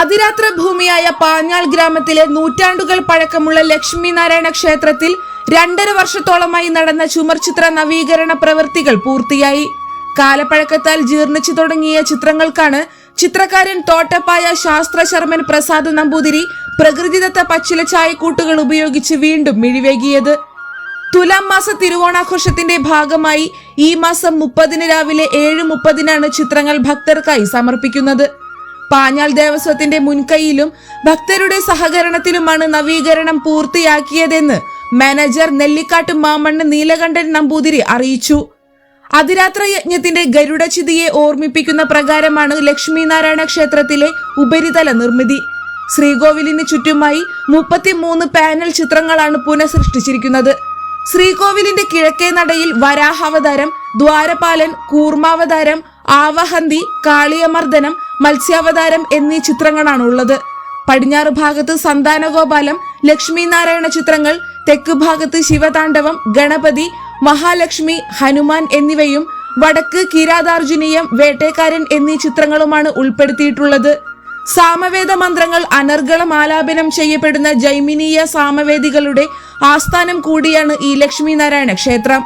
അതിരാത്ര ഭൂമിയായ പാഞ്ഞാൾ ഗ്രാമത്തിലെ നൂറ്റാണ്ടുകൾ പഴക്കമുള്ള ലക്ഷ്മി നാരായണ ക്ഷേത്രത്തിൽ രണ്ടര വർഷത്തോളമായി നടന്ന ചുമർചിത്ര നവീകരണ പ്രവൃത്തികൾ പൂർത്തിയായി. കാലപ്പഴക്കത്താൽ ജീർണിച്ചു തുടങ്ങിയ ചിത്രങ്ങൾക്കാണ് ചിത്രകാരൻ തോട്ടപ്പായ ശാസ്ത്ര ശർമ്മൻ പ്രസാദ് നമ്പൂതിരി പ്രകൃതിദത്ത പച്ചില ചായക്കൂട്ടുകൾ ഉപയോഗിച്ച് വീണ്ടും മിഴിവേകിയത്. തുലാം മാസ തിരുവോണാഘോഷത്തിന്റെ ഭാഗമായി ഈ മാസം മുപ്പതിന് രാവിലെ ഏഴ് മുപ്പതിനാണ് ചിത്രങ്ങൾ ഭക്തർക്കായി സമർപ്പിക്കുന്നത്. പാഞ്ഞാൾ ദേവസ്വത്തിന്റെ മുൻകൈയിലും ഭക്തരുടെ സഹകരണത്തിലുമാണ് നവീകരണം പൂർത്തിയാക്കിയതെന്ന് മാനേജർ നെല്ലിക്കാട്ട് മാമണ്ണ് നീലകണ്ഠൻ നമ്പൂതിരി അറിയിച്ചു. അതിരാത്ര യജ്ഞത്തിന്റെ ഗരുഡചിതിയെ ഓർമ്മിപ്പിക്കുന്ന പ്രകാരമാണ് ലക്ഷ്മീനാരായണ ക്ഷേത്രത്തിലെ ഉപരിതല നിർമ്മിതി. ശ്രീകോവിലിന് ചുറ്റുമായി മുപ്പത്തിമൂന്ന് പാനൽ ചിത്രങ്ങളാണ് പുനഃസൃഷ്ടിച്ചിരിക്കുന്നത്. ശ്രീകോവിലിന്റെ കിഴക്കേ നടയിൽ വരാഹാവതാരം ദ്വാരപാലൻ കൂർമാവതാരം ആവഹന്തി കാളിയമർദ്ദനം മത്സ്യാവതാരം എന്നീ ചിത്രങ്ങളാണ് ഉള്ളത് പടിഞ്ഞാറ് ഭാഗത്ത് സന്താനഗോപാലം ലക്ഷ്മി നാരായണ ചിത്രങ്ങൾ തെക്ക് ഭാഗത്ത് ശിവതാണ്ഡവം ഗണപതി മഹാലക്ഷ്മി ഹനുമാൻ എന്നിവയും വടക്ക് കിരാതാർജുനീയം വേട്ടേക്കാരൻ എന്നീ ചിത്രങ്ങളുമാണ് ഉൾപ്പെടുത്തിയിട്ടുള്ളത്. സാമവേദ മന്ത്രങ്ങൾ അനർഗളം ആലാപനം ചെയ്യപ്പെടുന്ന ജൈമിനീയ സാമവേദികളുടെ ആസ്ഥാനം കൂടിയാണ് ഈ ലക്ഷ്മി നാരായണ ക്ഷേത്രം.